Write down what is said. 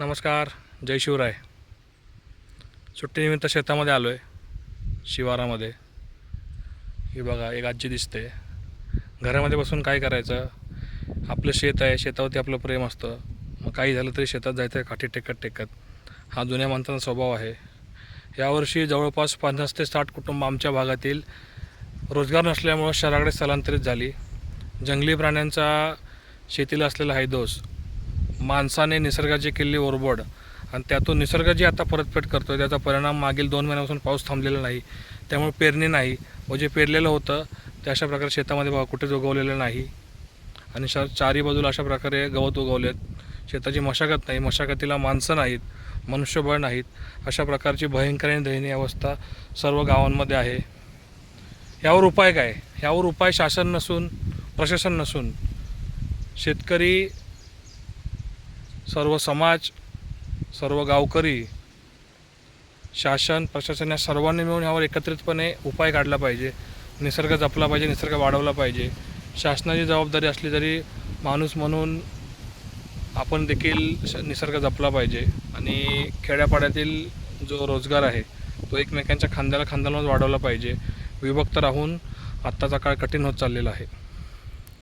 नमस्कार जय शिवराय. सुट्टीनिमित्त शेतामध्ये आलो आहे शिवारामध्ये. ही बघा एक आजी दिसते. घरामध्ये बसून काय करायचं? आपलं शेत आहे शेतावरती आपलं प्रेम असतं. मग काही झालं तरी शेतात जायचं आहे काठी टेकत टेकत. हा जुन्या माणसाचा स्वभाव आहे. यावर्षी जवळपास पन्नास ते साठ कुटुंब आमच्या भागातील रोजगार नसल्यामुळं शहराकडे स्थलांतरित झाली. जंगली प्राण्यांचा शेतीला असलेला हैदोस माणसाने निसर्गाची केलेली ओरबड. आणि त्यातून निसर्ग जी आता परतफेड करतो त्याचा परिणाम मागील दोन महिन्यापासून पाऊस थांबलेला नाही. त्यामुळे पेरणी नाही. व जे पेरलेलं होतं ते अशा प्रकारे शेतामध्ये बघा कुठेच उगवलेलं नाही. आणि श चारी बाजूला अशा प्रकारे गवत उगवलेत. शेताची मशागत नाही. मशागतीला माणसं नाहीत. मनुष्यबळ नाहीत. अशा प्रकारची भयंकर आणि दयनीय अवस्था सर्व गावांमध्ये आहे. यावर उपाय काय? यावर उपाय शासन नसून प्रशासन नसून शेतकरी सर्व समाज सर्व गावकरी शासन प्रशासन या सर्वांनी मिळून यावर एकत्रितपणे उपाय काढला पाहिजे. निसर्ग जपला पाहिजे निसर्ग वाढवला पाहिजे. शासनाची जबाबदारी असली तरी माणूस म्हणून आपण देखील श- निसर्ग जपला पाहिजे. आणि खेड्यापाड्यातील जो रोजगार आहे तो एकमेकांच्या खांद्याला खांद्यालाच वाढवला पाहिजे. विभक्त राहून आत्ताचा काळ कठीण होत चाललेला आहे.